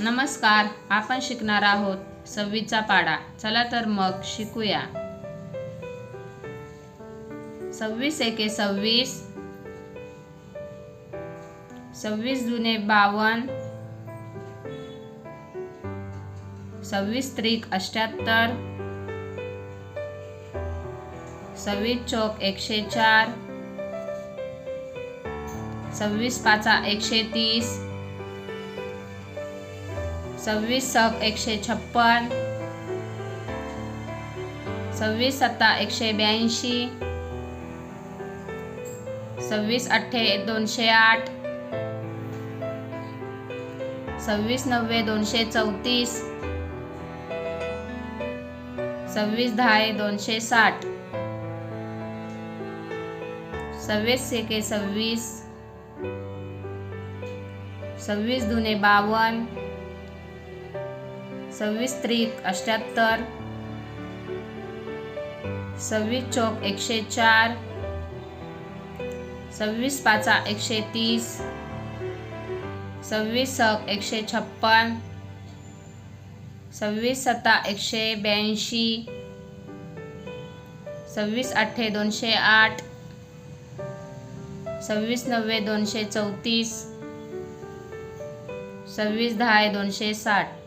नमस्कार आपण शिकणार आहोत सव्वीसचा पाडा. चला तर मग शिकूया. सव्वीस एके सव्वीस. सव्वीस जुने बावन. सव्वीस त्रिक अष्ट्याहत्तर सव्वीस चौक एकशे चार. सव्वीस पाचा एकशे तीस. सव्वीस सक एकशे छप्पन. सव्वीस सत्ता एकशे ब्याऐंशी. सव्वीस अठ्ठे दोनशे आठ. सव्वीस नव्वे दोनशे चौतीस. सव्वीस दहा दोनशे साठ. सव्वीस एके सव्वीस. सव्वीस दुने बावन्न सव्वीस त्रिक अष्ट्याहत्तर सव्वीस चौक एकशे चार सव्वीस पाचा एकशे तीस सव्वीस सक एकशे छप्पन सव्वीस सत्ता एकशे ब्याऐंशी सव्वीस अठ्ठे दोनशे आठ सव्वीस नव्वे दोनशे चौतीस सव्वीस दहा दोनशे साठ.